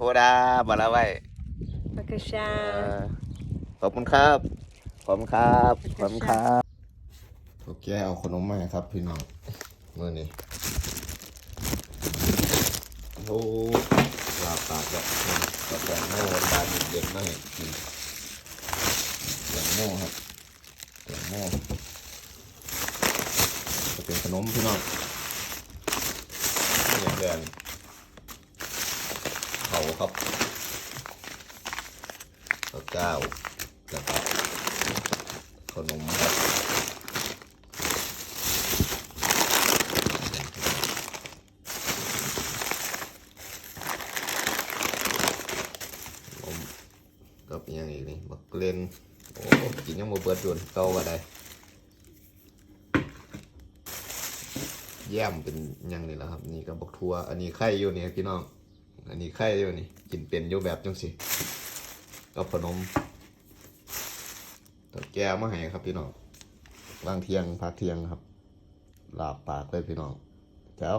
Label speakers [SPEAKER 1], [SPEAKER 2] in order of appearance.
[SPEAKER 1] Thoda Balawai. Bakasha. ขอบคุณครับ ขอบครับ ขอบครับโอเคเอาขนมใหม่ครับ พี่น้องเมื่อนี้โอ้ลาปากับบกาแฟโม่ตาเด็กๆไม่กินแตงโมครับแตงโม่จะเป็นขนมพี่น้องไม่อย่างเดือน ครับข้าวเจ้าแล้วก็ขนมครับขนมกับยังอีกนี่บักเลนโอ้กินยังบ่เบิดโดนเก่าว่าได้แย้มเป็นยังนี่แหละครับ นี่กับบักทัว อันนี้ไข่อยู่นี่ครับพี่น้อง อันนี้ไข่อยู่นี่ กินเป็นอยู่แบบจังสิกับขนมตัวแก้วมาให้ครับพี่น้องวางเทียงพักเทียงครับลาบปากเลยพี่น้องเจ้า